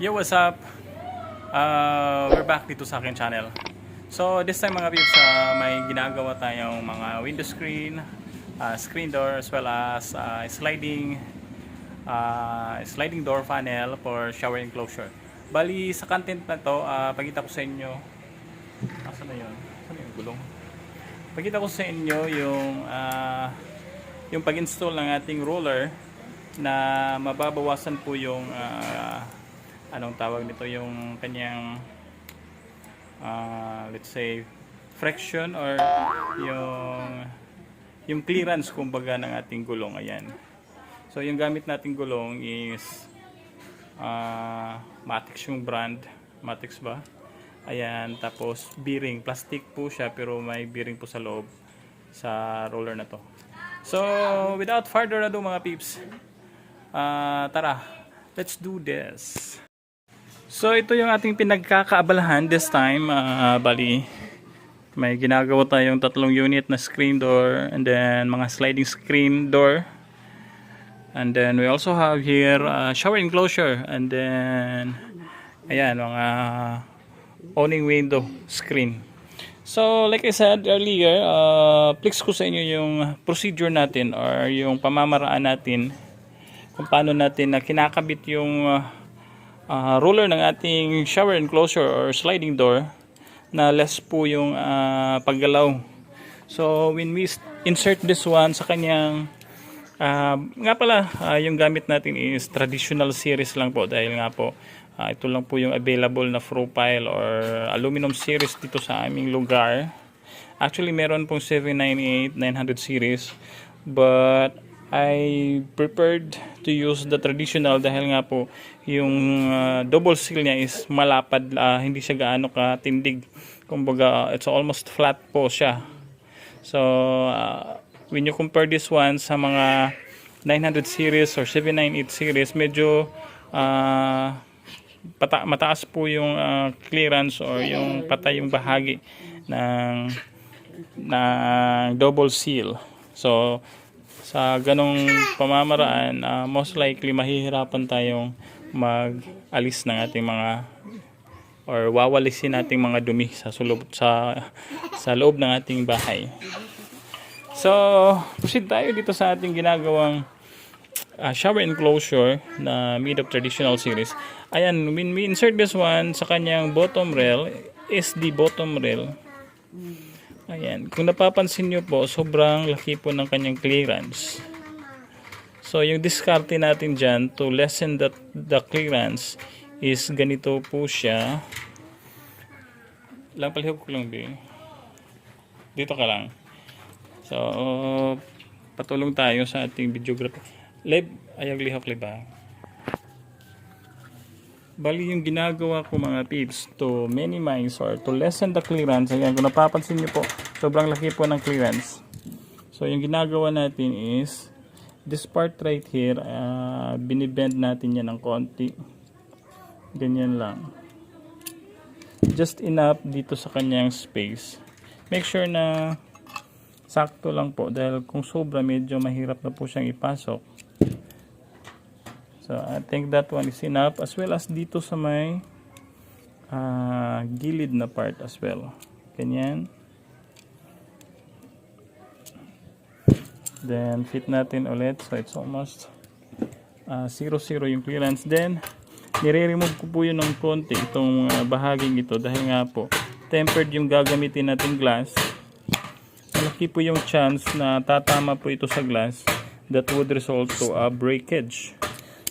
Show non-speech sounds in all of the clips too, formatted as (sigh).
Yo, what's up? Uh, we're back dito sa akin channel. So, this time mga peeps, uh, may ginagawa tayong mga window screen, uh, screen door, as well as uh, sliding uh, sliding door panel for shower enclosure. Bali, sa content na to, uh, pagkita ko sa inyo, asa na yun? Saan na yung gulong? Pagkita ko sa inyo yung uh, yung pag-install ng ating roller na mababawasan po yung ah, anong tawag nito yung kanyang ah, let's say friction or yung yung clearance kumbaga ng ating gulong. Ayan. So yung gamit nating gulong is ah Matix yung brand. Matix ba? Ayan. Tapos bearing. Plastic po siya pero may bearing po sa loob sa roller na to. So without further ado mga peeps Ah, tara, let's do this. So ito yung ating pinagkakaabalahan this time. Ah, bali, may ginagawa tayong tatlong unit na screen door and then mga sliding screen door. And then we also have here ah, shower enclosure and then ayan mga awning window screen. So like I said earlier, uh, flex ko sa inyo yung procedure natin or yung pamamaraan natin kung paano natin na kinakabit yung uh, uh, roller ng ating shower enclosure or sliding door na less po yung uh, paggalaw. So when we insert this one sa kanyang uh, nga pala uh, yung gamit natin is traditional series lang po dahil nga po uh, ito lang po yung available na profile or aluminum series dito sa aming lugar. Actually meron pong 798 900 series but I prepared to use the traditional dahil nga po yung uh, double seal niya is malapad, uh, hindi siya gaano katindig. Kumbaga, it's almost flat po siya. So, uh, when you compare this one sa mga 900 series or 798 series, medyo uh, pata- mataas po yung uh, clearance or yung patay yung bahagi ng ng double seal. So, sa ganong pamamaraan, ah, most likely mahihirapan tayong mag-alis ng ating mga or wawalisin nating mga dumi sa sulod sa sa loob ng ating bahay. So, proceed tayo dito sa ating ginagawang ah, shower enclosure na made of traditional series. Ayan, when we insert this one sa kanyang bottom rail, is the bottom rail. Ayan, kung napapansin nyo po, sobrang laki po ng kanyang clearance. So, yung diskarte natin dyan to lessen the, the clearance is ganito po siya. Lang palihog ko lang, B. Dito ka lang. So, patulong tayo sa ating videographer. Leb, ayag lihok liba. Bali yung ginagawa ko mga tips to minimize or to lessen the clearance. Ayan, kung napapansin nyo po, sobrang laki po ng clearance. So yung ginagawa natin is this part right here, uh, binibend natin yan ng konti. Ganyan lang. Just enough dito sa kanyang space. Make sure na sakto lang po dahil kung sobra medyo mahirap na po siyang ipasok. So, I think that one is enough as well as dito sa may ah, gilid na part as well. Ganyan. Then, fit natin ulit. So, it's almost 0-0 yung clearance. Then, nire-remove ko po yun ng konti itong ah, bahaging ito dahil nga po tempered yung gagamitin natin glass. Malaki po yung chance na tatama po ito sa glass that would result to a breakage.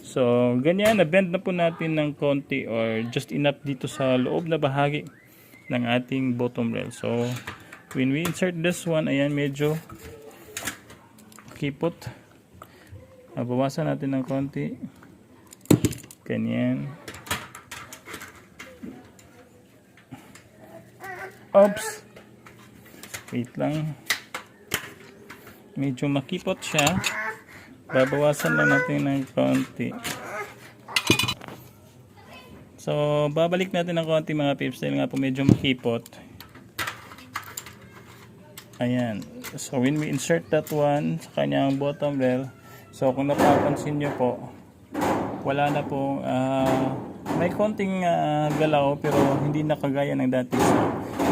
So, ganyan, na-bend na po natin ng konti or just enough dito sa loob na bahagi ng ating bottom rail. So, when we insert this one, ayan, medyo kipot. Bawasan natin ng konti. Ganyan. Oops! Wait lang. Medyo makipot siya babawasan lang natin ng konti. So babalik natin ng konti mga pips dahil nga po medyo makipot. Ayan. So when we insert that one sa kanyang bottom rail so kung napapansin nyo po wala na po uh, may konting ah, galaw pero hindi na kagaya ng dati. So,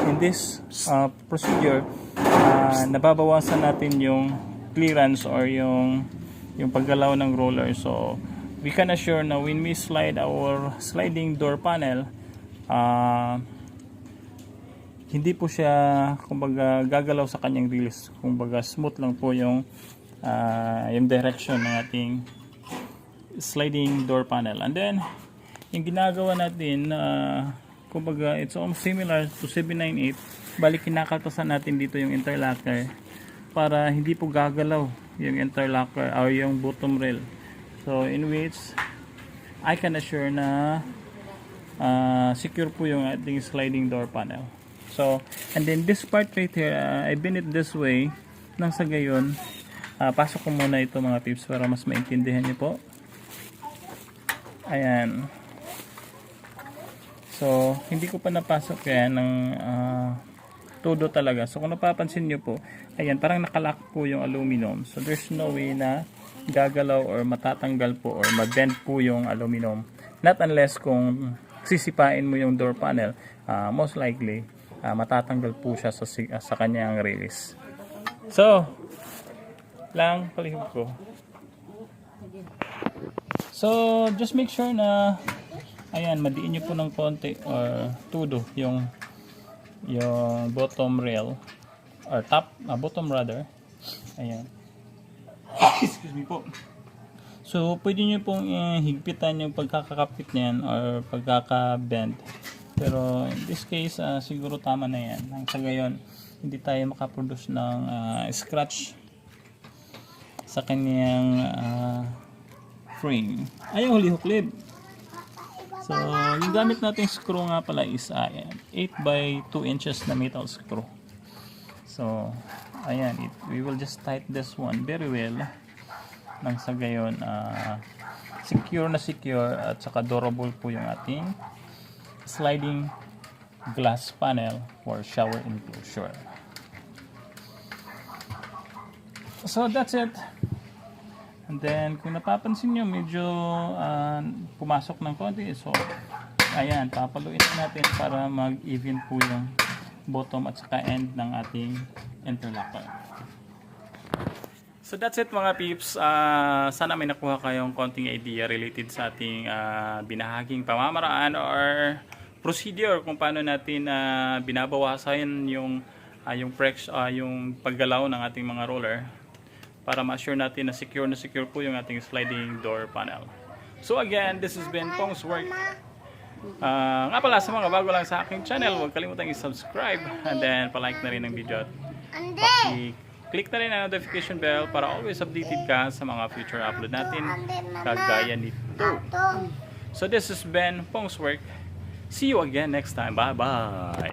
in this ah, procedure, ah, nababawasan natin yung clearance or yung yung paggalaw ng roller. So, we can assure na when we slide our sliding door panel, ah hindi po siya kumbaga gagalaw sa kanyang release. Kumbaga smooth lang po yung ah, yung direction ng ating sliding door panel. And then yung ginagawa natin uh, kumbaga it's almost similar to 798 balik kinakatasan natin dito yung interlocker para hindi po gagalaw yung interlocker or yung bottom rail. So in which I can assure na uh, secure po yung ating sliding door panel. So, and then this part right here, uh, I bend it this way nang sa gayon, uh, pasok ko muna ito mga pips para mas maintindihan niyo po. Ayan. So, hindi ko pa napasok yan ng uh, todo talaga. So, kung napapansin nyo po, ayan, parang nakalock po yung aluminum. So, there's no way na gagalaw or matatanggal po or mabend po yung aluminum. Not unless kung sisipain mo yung door panel, ah, most likely, ah, matatanggal po siya sa, sa kanyang release. So, lang palihog ko. So, just make sure na ayan, madiin nyo po ng konti or tudo yung yung bottom rail or top, ah, bottom rather. Ayan. (coughs) Excuse me po. So, pwede nyo pong eh, higpitan yung pagkakakapit niyan or pagkaka-bend. Pero in this case, ah, siguro tama na yan. Nang sa gayon, hindi tayo makaproduce ng ah, scratch sa kanyang ah, frame. Ayaw huli huklib. So, yung gamit nating screw nga pala is ah, 8 by 2 inches na metal screw. So, ayan, it, we will just tight this one very well. Nang sa gayon, ah, secure na secure at saka durable po yung ating sliding glass panel for shower enclosure. So, that's it. And then, kung napapansin nyo, medyo ah, pumasok ng konti. So, ayan, papaluin na natin para mag-even po yung bottom at saka end ng ating interlocker. So that's it mga peeps. Ah, sana may nakuha kayong konting idea related sa ating ah, binahaging pamamaraan or procedure kung paano natin ah, binabawasan yung ah, yung prex, ah, yung paggalaw ng ating mga roller para ma-assure natin na secure na secure po yung ating sliding door panel. So again, this has been Pong's Work. Ah, nga pala sa mga bago lang sa aking channel, huwag kalimutang i-subscribe and then palike na rin ang video at i-click na rin ang notification bell para always updated ka sa mga future upload natin kagaya nito. So this has been Pong's Work. See you again next time. Bye-bye!